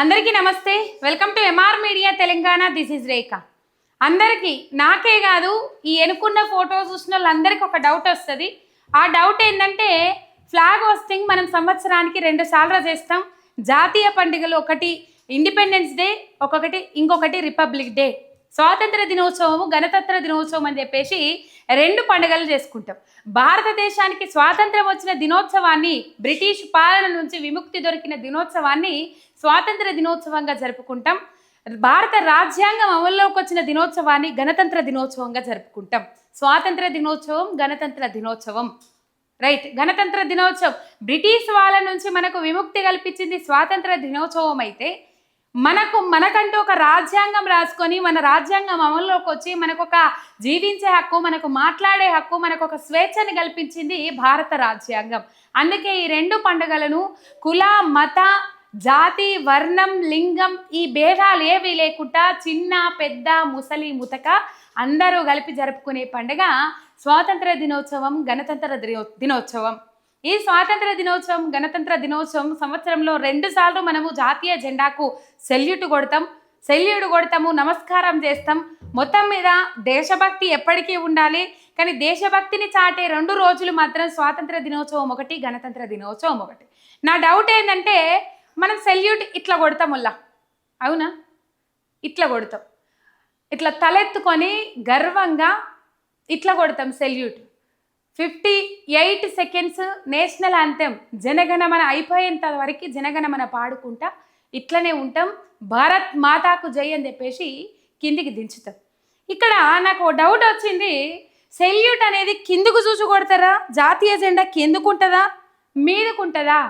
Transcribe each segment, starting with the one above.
అందరికీ నమస్తే. Welcome to MR media Telangana. This is Rekha అందరికీ నాకే కాదు ఈ ఎనుకున్న ఫోటో చూసిన వాళ్ళందరికీ ఒక డౌట్ వస్తుంది. ఆ డౌట్ ఏంటంటే ఫ్లాగ్ హోస్టింగ్ మనం సంవత్సరానికి రెండు సార్లు చేస్తాం. జాతీయ పండుగలు ఒకటి ఇండిపెండెన్స్ డే ఒక్కొక్కటి ఇంకొకటి రిపబ్లిక్ డే స్వాతంత్ర దినోత్సవము గణతంత్ర దినోత్సవం అని చెప్పేసి రెండు పండుగలు చేసుకుంటాం. భారతదేశానికి స్వాతంత్రం వచ్చిన దినోత్సవాన్ని బ్రిటిష్ పాలన నుంచి విముక్తి దొరికిన దినోత్సవాన్ని స్వాతంత్ర దినోత్సవంగా జరుపుకుంటాం. భారత రాజ్యాంగం అమల్లోకి వచ్చిన దినోత్సవాన్ని గణతంత్ర దినోత్సవంగా జరుపుకుంటాం. స్వాతంత్ర దినోత్సవం గణతంత్ర దినోత్సవం. రైట్ గణతంత్ర దినోత్సవం. బ్రిటిష్ వాళ్ళ నుంచి మనకు విముక్తి కల్పించింది స్వాతంత్ర దినోత్సవం అయితే మనకు మనకంటూ ఒక రాజ్యాంగం రాసుకొని మన రాజ్యాంగం అమల్లోకి వచ్చి మనకు ఒక జీవించే హక్కు మనకు మాట్లాడే హక్కు మనకు ఒక స్వేచ్ఛని కల్పించింది భారత రాజ్యాంగం. అందుకే ఈ రెండు పండుగలను కుల మత జాతి వర్ణం లింగం ఈ భేదాలు ఏవి లేకుండా చిన్న పెద్ద ముసలి ముతక అందరూ కలిపి జరుపుకునే పండుగ స్వాతంత్ర దినోత్సవం గణతంత్ర దినోత్సవం. ఈ స్వాతంత్ర దినోత్సవం గణతంత్ర దినోత్సవం సంవత్సరంలో రెండు సార్లు మనము జాతీయ జెండాకు సెల్యూట్ కొడతాం. సెల్యూట్ కొడతాము నమస్కారం చేస్తాం. మొత్తం మీద దేశభక్తి ఎప్పటికీ ఉండాలి. కానీ దేశభక్తిని చాటే రెండు రోజులు మాత్రం స్వాతంత్ర దినోత్సవం ఒకటి గణతంత్ర దినోత్సవం ఒకటి. నా డౌట్ ఏంటంటే మనం సెల్యూట్ ఇట్లా కొడతాం వల్ల అవునా? ఇట్లా కొడతాం. ఇట్లా తలెత్తుకొని గర్వంగా ఇట్లా కొడతాం salute. Fifty eight seconds national anthem Jana Gana Mana అయిపోయేంత వరకు జనగణమన పాడుకుంటా ఇట్లనే ఉంటాం. భారత్ మాతాకు జై అని చెప్పేసి కిందికి దించుతాం. ఇక్కడ నాకు ఓ డౌట్ వచ్చింది. సెల్యూట్ అనేది కిందకు చూసి కొడతారా? జాతీయ జెండా కెందుకు ఉంటుందా? మీదకు ఉంటుందా?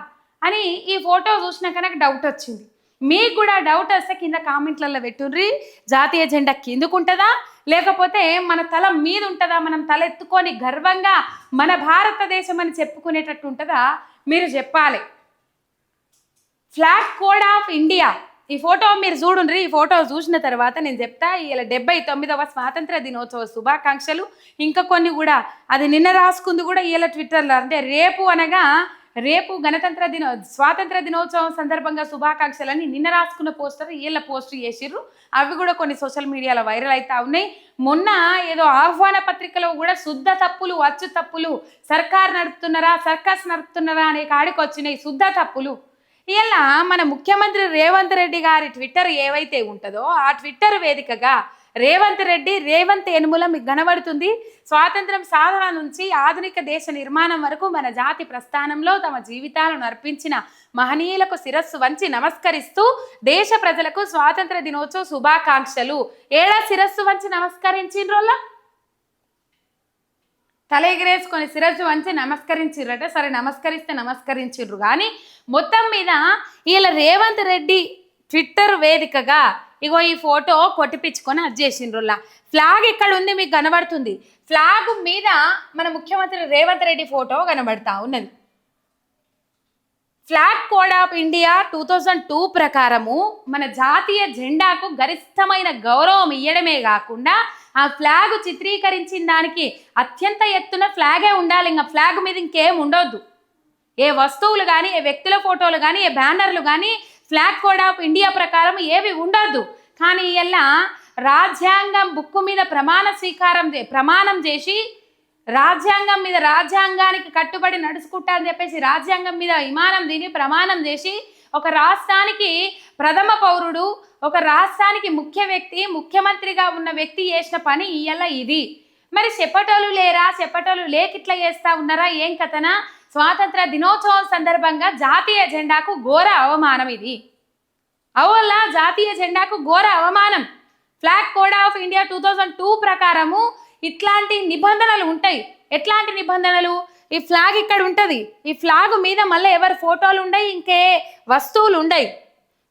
అని ఈ ఫోటో చూసినాక నాకు డౌట్ వచ్చింది. మీకు కూడా డౌట్ వస్తే కింద కామెంట్లలో పెట్టుండ్రి జాతీయ జెండా కిందకుంటుందా లేకపోతే మన తల మీద ఉంటుందా? మనం తల ఎత్తుకొని గర్వంగా మన భారతదేశం అని చెప్పుకునేటట్టు ఉంటుందా? మీరు చెప్పాలి. ఫ్లాగ్ కోడ్ ఆఫ్ ఇండియా ఈ ఫోటో మీరు చూడుండ్రి. ఈ ఫోటో చూసిన తర్వాత నేను చెప్తా ఇలా డెబ్బై తొమ్మిదవ స్వాతంత్ర దినోత్సవ శుభాకాంక్షలు. ఇంకా కొన్ని కూడా. అది నిన్న రాసుకుంది కూడా ఇలా ట్విట్టర్లో అంటే రేపు అనగా రేపు గణతంత్ర దినో స్వాతంత్ర దినోత్సవం సందర్భంగా శుభాకాంక్షలని నిన్న రాసుకున్న పోస్టర్ వీళ్ళ పోస్టర్ చేసిర్రు. అవి కూడా కొన్ని సోషల్ మీడియాలో వైరల్ అవుతా ఉన్నాయి. మొన్న ఏదో ఆహ్వాన పత్రికలో కూడా శుద్ధ తప్పులు అచ్చు తప్పులు సర్కార్ నడుపుతున్నారా సర్కస్ నడుపుతున్నారా అనే కాడికి వచ్చినాయి శుద్ధ తప్పులు. ఇలా మన ముఖ్యమంత్రి రేవంత్ రెడ్డి గారి ట్విట్టర్ ఏవైతే ఉంటుందో ఆ ట్విట్టర్ వేదికగా రేవంత్ రెడ్డి రేవంత్ ఎనుముల మీకు కనబడుతుంది స్వాతంత్రం సాధన నుంచి ఆధునిక దేశ నిర్మాణం వరకు మన జాతి ప్రస్థానంలో తమ జీవితాలను అర్పించిన మహనీయులకు శిరస్సు వంచి నమస్కరిస్తూ దేశ ప్రజలకు స్వాతంత్ర దినోత్సవ శుభాకాంక్షలు. ఏడా శిరస్సు వంచి నమస్కరించిండ్రోలా తల ఎగిరేసుకొని శిరస్సు వంచి నమస్కరించిర్రట. సరే నమస్కరిస్తే నమస్కరించిర్రు. కానీ మొత్తం మీద వీళ్ళ రేవంత్ రెడ్డి ట్విట్టర్ వేదికగా ఇగో ఈ ఫోటో కొట్టిపించుకొని అది చేసిండ్రులా ఫ్లాగ్ ఇక్కడ ఉంది మీకు కనబడుతుంది. ఫ్లాగ్ మీద మన ముఖ్యమంత్రి రేవంత్ రెడ్డి ఫోటో కనబడతా ఉన్నది. Flag code of India two thousand two ప్రకారము మన జాతీయ జెండాకు గరిష్టమైన గౌరవం ఇవ్వడమే కాకుండా ఆ ఫ్లాగ్ చిత్రీకరించిన దానికి అత్యంత ఎత్తున ఫ్లాగే ఉండాలి. ఇంకా ఫ్లాగ్ మీద ఇంకేం ఉండొద్దు. ఏ వస్తువులు కానీ ఏ వ్యక్తుల ఫోటోలు కానీ ఏ బ్యానర్లు కానీ ఫ్లాగ్ కోడ్ ఆఫ్ ఇండియా ప్రకారం ఏవి ఉండొద్దు కానీ ఇలా రాజ్యాంగం బుక్కు మీద ప్రమాణ స్వీకారం చే ప్రమాణం చేసి రాజ్యాంగం మీద రాజ్యాంగానికి కట్టుబడి నడుచుకుంటా అని చెప్పేసి రాజ్యాంగం మీద విమానం దిని ప్రమాణం చేసి ఒక రాష్ట్రానికి ప్రథమ పౌరుడు ఒక రాష్ట్రానికి ముఖ్య వ్యక్తి ముఖ్యమంత్రిగా ఉన్న వ్యక్తి చేసిన పని ఇయ్యల ఇది. మరి చెప్పటోళ్ళు లేరా? చెప్పటోళ్ళు లేక ఇట్లా చేస్తా ఉన్నారా? ఏం కథనా? స్వాతంత్ర దినోత్సవం సందర్భంగా జాతీయ జెండాకు ఘోర అవమానం ఇది. అవల్ల జాతీయ జెండాకు ఘోర అవమానం. Flag code of India two thousand two ప్రకారము ఇట్లాంటి నిబంధనలు ఉంటాయి. ఎట్లాంటి నిబంధనలు? ఈ ఫ్లాగ్ ఇక్కడ ఉంటుంది. ఈ ఫ్లాగ్ మీద మళ్ళీ ఎవరి ఫోటోలు ఉండయి ఇంకే వస్తువులు ఉండయి.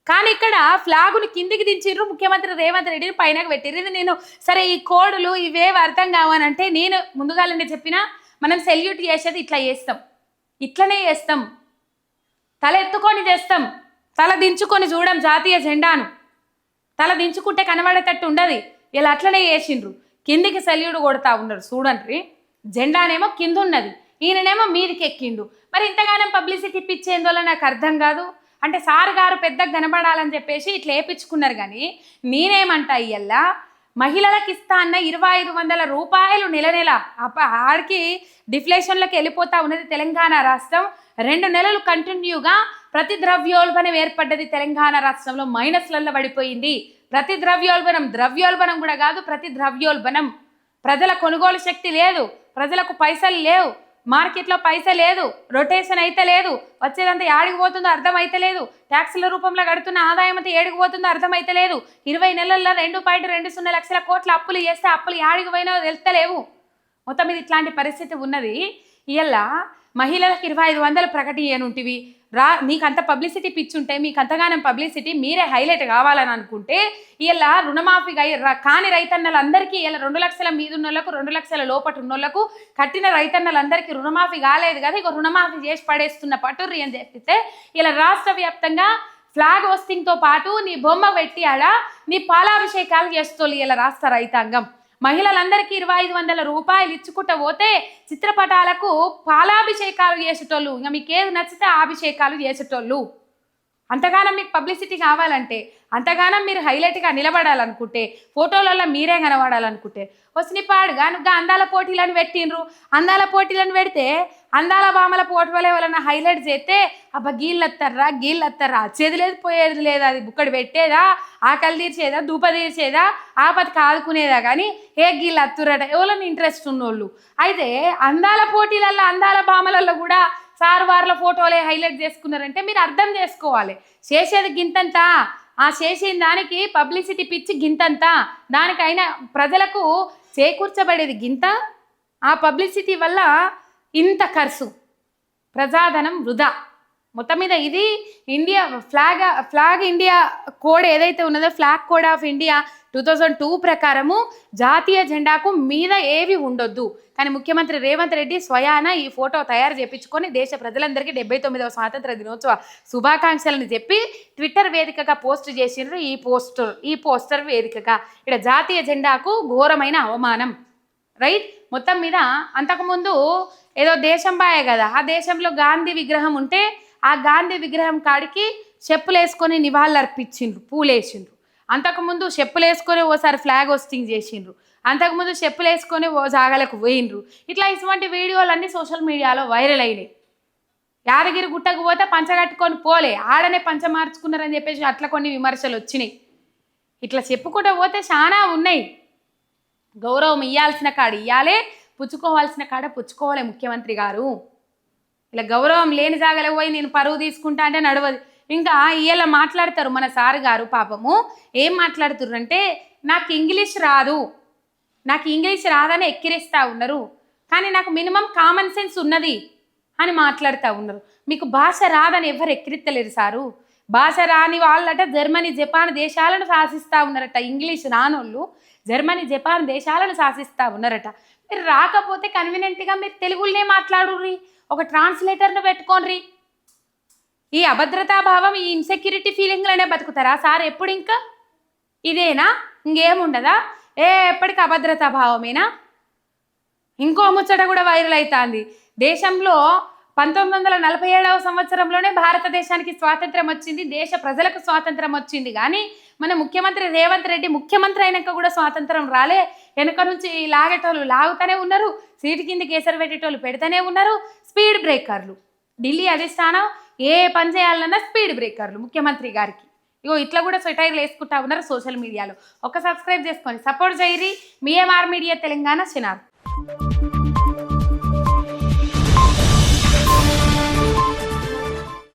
కానీ ఇక్కడ ఫ్లాగుని కిందికి దించిర్రు ముఖ్యమంత్రి రేవంత్ రెడ్డిని పైన పెట్టిర్రు. ఇది నేను సరే ఈ కోడులు ఇవేవి అర్థం కావనంటే నేను ముందుగానే చెప్పిన మనం సెల్యూట్ చేసేది ఇట్లా చేస్తాం. ఇట్లనే చేస్తాం. తల ఎత్తుకొని చేస్తాం. తల దించుకొని చూడం జాతీయ జెండాను. తల దించుకుంటే కనబడేటట్టు ఉండదు. ఇలా అట్లనే చేసిండ్రు. కిందికి సెల్యూడ్ కొడతా ఉన్నారు చూడండి. జెండానేమో కింద ఉన్నది ఈయననేమో మీదికి ఎక్కిండు. మరి ఇంతగానం పబ్లిసిటీ ఇప్పించేందువల్ల నాకు అర్థం కాదు. అంటే సార్ గారు పెద్ద కనబడాలని చెప్పేసి ఇట్లా వేపించుకున్నారు కానీ నేనేమంటా ఇయ్యల్లా? మహిళలకు ఇస్తా అన్న ఇరవై ఐదు వందల రూపాయలు నెల నెల. అప్ప ఆడికి డిఫ్లేషన్లోకి వెళ్ళిపోతా ఉన్నది తెలంగాణ రాష్ట్రం. రెండు నెలలు కంటిన్యూగా ప్రతి ద్రవ్యోల్బణం ఏర్పడ్డది తెలంగాణ రాష్ట్రంలో. మైనస్లలో పడిపోయింది. ప్రతి ద్రవ్యోల్బణం ద్రవ్యోల్బణం కూడా కాదు ప్రతి ద్రవ్యోల్బణం ప్రజల కొనుగోలు శక్తి లేదు. ప్రజలకు పైసలు లేవు. మార్కెట్లో పైస లేదు రొటేషన్ అయితే లేదు వచ్చేదంతా ఏడికి పోతుందో అర్థమైతే లేదు ట్యాక్సుల రూపంలో కడుతున్న ఆదాయం అంతా ఏడికి పోతుందో అర్థమైతే లేదు ఇరవై నెలల్లో రెండు పాయింట్ రెండు సున్నా లక్షల కోట్ల అప్పులు చేస్తే అప్పులు ఏడికి పోయినా తెలుస్తలేవు మొత్తం ఇది ఇట్లాంటి పరిస్థితి ఉన్నది. ఇలా మహిళలకు ఇరవై ఐదు వందలు ప్రకటించనుంటివి రా మీకు అంత పబ్లిసిటీ పిచ్చి ఉంటే మీకు అంతగానం పబ్లిసిటీ మీరే హైలైట్ కావాలని అనుకుంటే ఇలా రుణమాఫీ గై- కాని రైతన్నలందరికీ ఇలా రెండు లక్షల మీద ఉన్నోళ్ళకు రెండు లక్షల లోపట ఉన్నోళ్ళకు కట్టిన రైతన్నలందరికీ రుణమాఫీ కాలేదు కదా ఇక రుణమాఫీ చేసి పడేస్తున్న పటుర్రి అని చెప్పితే ఇలా రాష్ట్ర వ్యాప్తంగా ఫ్లాగ్ హోస్టింగ్తో పాటు నీ బొమ్మ పెట్టి ఆడ నీ పాలాభిషేకాలు చేస్తోళ్ళు ఇలా రాష్ట్ర రైతాంగం. మహిళలందరికీ ఇరవై ఐదు వందల రూపాయలు ఇచ్చుకుంటూ పోతే చిత్రపటాలకు పాలాభిషేకాలు చేసేటోళ్ళు. ఇంకా మీకు ఏది నచ్చితే ఆభిషేకాలు అభిషేకాలు చేసేటోళ్ళు. అంతగానం మీకు పబ్లిసిటీ కావాలంటే అంతగానం మీరు హైలైట్గా నిలబడాలనుకుంటే ఫోటోలలో మీరే కనబడాలనుకుంటే వసినిపాడుగా నువ్వు అందాల పోటీలను పెట్టిండ్రు. అందాల పోటీలను పెడితే అందాల బామల పోటీల వలన హైలైట్ చేస్తే అబ్బా గీళ్ళు వస్తారా గీళ్ళు వచ్చేది లేదు పోయేది లేదు అది బుక్కడు పెట్టేదా ఆకలి తీర్చేదా దూప తీర్చేదా ఆపతికి ఆదుకునేదా కానీ ఏ గీళ్ళు అత్తురట ఎవరైనా ఇంట్రెస్ట్ ఉన్నోళ్ళు. అయితే అందాల పోటీలలో అందాల బామలలో కూడా సార్ వార్ల ఫోటోలే హైలైట్ చేసుకున్నారంటే మీరు అర్థం చేసుకోవాలి. చేసేది గింతంతా ఆ చేసిన దానికి పబ్లిసిటీ పిచ్చి గింతంతా. దానికైనా ప్రజలకు చేకూర్చబడేది గింత ఆ పబ్లిసిటీ వల్ల ఇంత ఖర్చు. ప్రజాధనం వృధా. మొత్తం మీద ఇది India flag flag India code ఏదైతే ఉన్నదో flag code of India two thousand two ప్రకారము జాతీయ జెండాకు మీద ఏవి ఉండొద్దు. కానీ ముఖ్యమంత్రి రేవంత్ రెడ్డి స్వయాన ఈ ఫోటో తయారు చేపించుకొని దేశ ప్రజలందరికీ డెబ్బై తొమ్మిదవ స్వాతంత్ర దినోత్సవ శుభాకాంక్షలను చెప్పి ట్విట్టర్ వేదికగా పోస్ట్ చేసిండ్రు ఈ పోస్టర్ ఈ పోస్టర్ వేదికగా. ఇక్కడ జాతీయ జెండాకు ఘోరమైన అవమానం. రైట్? మొత్తం మీద అంతకుముందు ఏదో దేశం బాయే కదా. ఆ దేశంలో గాంధీ విగ్రహం ఉంటే ఆ గాంధీ విగ్రహం కాడికి చెప్పులు వేసుకొని నివాళులు అర్పించిండ్రు పూలేసిండ్రు. అంతకుముందు చెప్పులు వేసుకొని ఓసారి ఫ్లాగ్ హోస్టింగ్ చేసిండ్రు. అంతకుముందు చెప్పులు వేసుకొని ఓ జాగాలకు పోయిండ్రు. ఇట్లా ఇటువంటి వీడియోలన్నీ సోషల్ మీడియాలో వైరల్ అయినాయి. యాదగిరి గుట్టకు పోతే పంచ కట్టుకొని పోలే ఆడనే పంచ మార్చుకున్నారని చెప్పేసి అట్లా కొన్ని విమర్శలు వచ్చినాయి. ఇట్లా చెప్పుకుంటూ పోతే చాలా ఉన్నాయి. గౌరవం ఇవ్వాల్సిన కాడ ఇవ్వాలే పుచ్చుకోవాల్సిన కాడ పుచ్చుకోవాలి ముఖ్యమంత్రి గారు. ఇలా గౌరవం లేని జాగలకు పోయి నేను పరువు తీసుకుంటా అంటే నడవదు. ఇంకా ఇలా మాట్లాడతారు మన సార్ గారు పాపము. ఏం మాట్లాడుతుర్రు అంటే నాకు ఇంగ్లీష్ రాదు. నాకు ఇంగ్లీష్ రాదని ఎక్కిరిస్తా ఉన్నారు. కానీ నాకు మినిమం కామన్ సెన్స్ ఉన్నది అని మాట్లాడుతూ ఉన్నారు. మీకు భాష రాదని ఎవరు ఎక్కిరిత్తలేరు సారు. భాష రాని వాళ్ళట జర్మనీ జపాన్ దేశాలను శాసిస్తూ ఉన్నారట. ఇంగ్లీష్ రానోళ్ళు జర్మనీ జపాన్ దేశాలను శాసిస్తూ ఉన్నారట. మీరు రాకపోతే కన్వీనియంట్గా మీరు తెలుగులోనే మాట్లాడుర్రి. ఒక ట్రాన్స్లేటర్ను పెట్టుకోనరి ఈ అభద్రతా భావం ఈ ఇన్సెక్యూరిటీ ఫీలింగ్లోనే బతుకుతారా? సార్ ఎప్పుడు ఇంకా ఇదేనా? ఇంకేముండదా? ఏ ఎప్పటికి అభద్రతా భావమేనా? ఇంకో ముచ్చట కూడా వైరల్ అవుతుంది దేశంలో పంతొమ్మిది వందల నలభై ఏడవ సంవత్సరంలోనే భారతదేశానికి స్వాతంత్రం వచ్చింది దేశ ప్రజలకు స్వాతంత్రం వచ్చింది. కానీ మన ముఖ్యమంత్రి రేవంత్ రెడ్డి ముఖ్యమంత్రి అయినాక కూడా స్వాతంత్రం రాలే. వెనుక నుంచి లాగేటోళ్ళు లాగుతూనే ఉన్నారు సీటు కింద కేసరి పెట్టేటోళ్ళు పెడుతూనే ఉన్నారు స్పీడ్ బ్రేకర్లు. ఢిల్లీ అధిష్టానం ఏ పని చేయాలన్నా స్పీడ్ బ్రేకర్లు ముఖ్యమంత్రి గారికి. ఇగో ఇట్లా కూడా స్వెటైర్లు వేసుకుంటా ఉన్నారు సోషల్ మీడియాలో. ఒక సబ్స్క్రైబ్ చేసుకొని సపోర్ట్ చేయరి. మీ ఎంఆర్ మీడియా తెలంగాణ చినార్